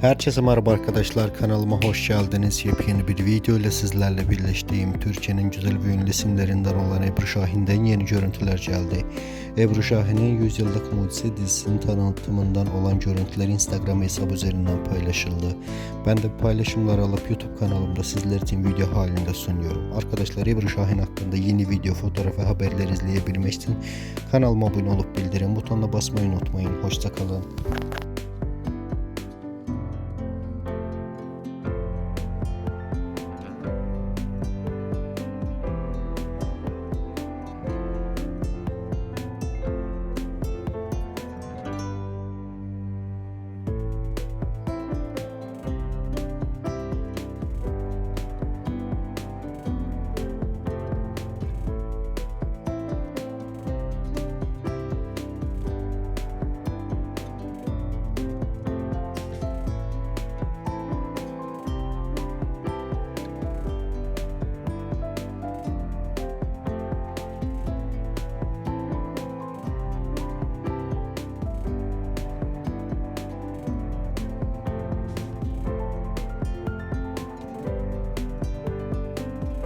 Herkese merhaba arkadaşlar kanalıma hoş geldiniz. Yepyeni bir video ile sizlerle birleştiğim Türkiye'nin güzel ve ünlü isimlerinden olan Ebru Şahin'den yeni görüntüler geldi. Ebru Şahin'in 100 yıllık mucize dizisinin tanıtımından olan görüntüler Instagram hesabı üzerinden paylaşıldı. Ben de bu paylaşımları alıp YouTube kanalımda sizler için video halinde sunuyorum. Arkadaşlar Ebru Şahin hakkında yeni video, fotoğraf ve haberler izleyebilmek için kanalıma abone olup bildirim butonuna basmayı unutmayın. Hoşçakalın.